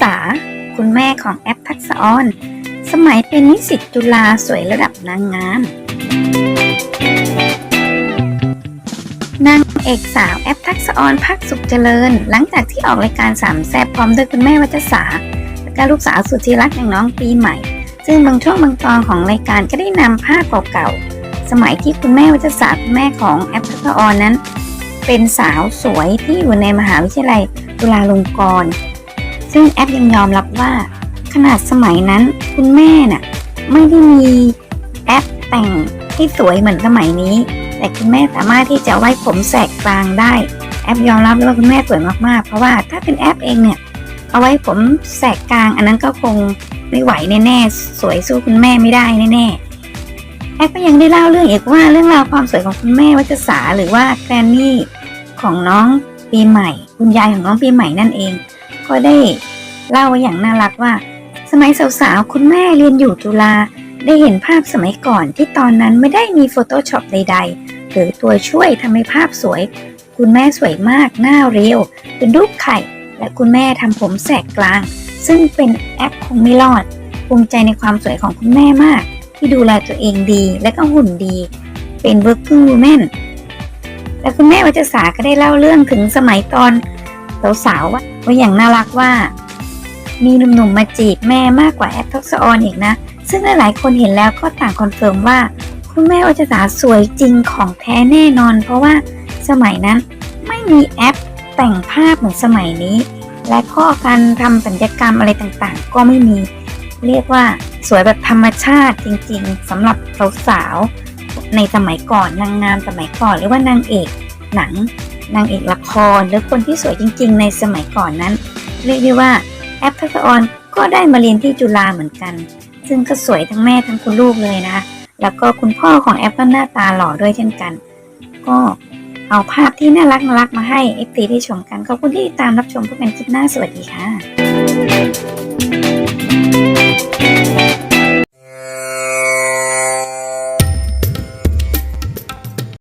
ษา คุณแม่ของแอปทักษออน สมัยเป็นนิสิตจุฬาสวยระดับนางงาม นางเอกสาวแอปทักษออนพักสุขเจริญ หลังจากที่ออกรายการสามแซ่บพร้อมด้วยคุณแม่วัชสาและก็ลูกสาวสุดที่รักอย่างน้องปีใหม่ ซึ่งบางช่วงบางตอนของรายการก็ได้นำภาพเก่าๆสมัยที่คุณแม่วัชสาคุณแม่ของแอปทักษออนนั้นเป็นสาวสวยที่อยู่ในมหาวิทยาลัยจุฬาลงกรณ์ ซึ่งแอปยังยอมรับว่า ขนาดสมัยนั้นคุณแม่น่ะไม่ได้มีแอปแต่งที่สวยเหมือนสมัยนี้ แต่คุณแม่สามารถที่จะไว้ผมแสกกลางได้ แอปยอมรับว่าคุณแม่สวยมากๆ เพราะว่าถ้าเป็นแอปเองเนี่ยเอาไว้ผมแสกกลาง อันนั้นก็คงไม่ไหวแน่ๆสวยสู้คุณแม่ไม่ได้แน่ๆแอปก็ยังได้เล่าเรื่องอีกว่าเรื่องราวความสวยของคุณแม่วัชสาหรือว่าแกรนนี่ของน้องปีใหม่ คุณยายของน้องปีใหม่นั่นเอง ก็ได้เล่าอย่างน่ารักว่า สมัยสาวๆ คุณแม่เรียนอยู่จุฬาได้เห็นภาพสมัยก่อนที่ตอนนั้นไม่ได้มี Photoshop ใด ๆ หรือตัวช่วยทำให้ภาพสวย คุณแม่สวยมาก หน้าเรียว เป็นรูปไข่ และคุณแม่ทำผมแสกกลาง ซึ่งเป็นแอปคงไม่รอด ภูมิใจในความสวยของคุณแม่มาก ที่ดูแลตัวเองดีและก็หุ่นดี เป็น working woman และคุณแม่วัจสาก็ได้เล่าเรื่องถึงสมัยตอนสาวๆว่า ว่าอย่างน่ารักว่า มีหนุ่มๆมาจีบแม่มากกว่าแอปทักษะออนอีกนะ ซึ่งหลายๆคนเห็นแล้วก็ต่างคอนเฟิร์มว่า คุณแม่วัจสาสวยจริงของแท้แน่นอน เพราะว่าสมัยนั้นไม่มีแอปแต่งภาพเหมือนสมัยนี้ และข้อการทำสัญญกรรมอะไรต่างๆ ก็ไม่มี เรียกว่าสวยแบบธรรมชาติจริงๆสำหรับสาวๆในสมัยก่อนนางงามสมัยก่อนหรือว่านางเอกหนัง นางเอกละครหรือคนที่สวยจริง ๆ ในสมัยก่อนนั้น เรียกได้ว่าแอปทักออนก็ได้มาเรียนที่จุฬาเหมือนกัน ซึ่งก็สวยทั้งแม่ทั้งคุณลูกเลยนะ แล้วก็คุณพ่อของแอปก็หน้าตาหล่อด้วยเช่นกัน ก็เอาภาพที่น่ารักน่ารักมาให้เอฟซีได้ชมกัน ขอบคุณที่ตามรับชมพบกันคลิปหน้าสวัสดีค่ะ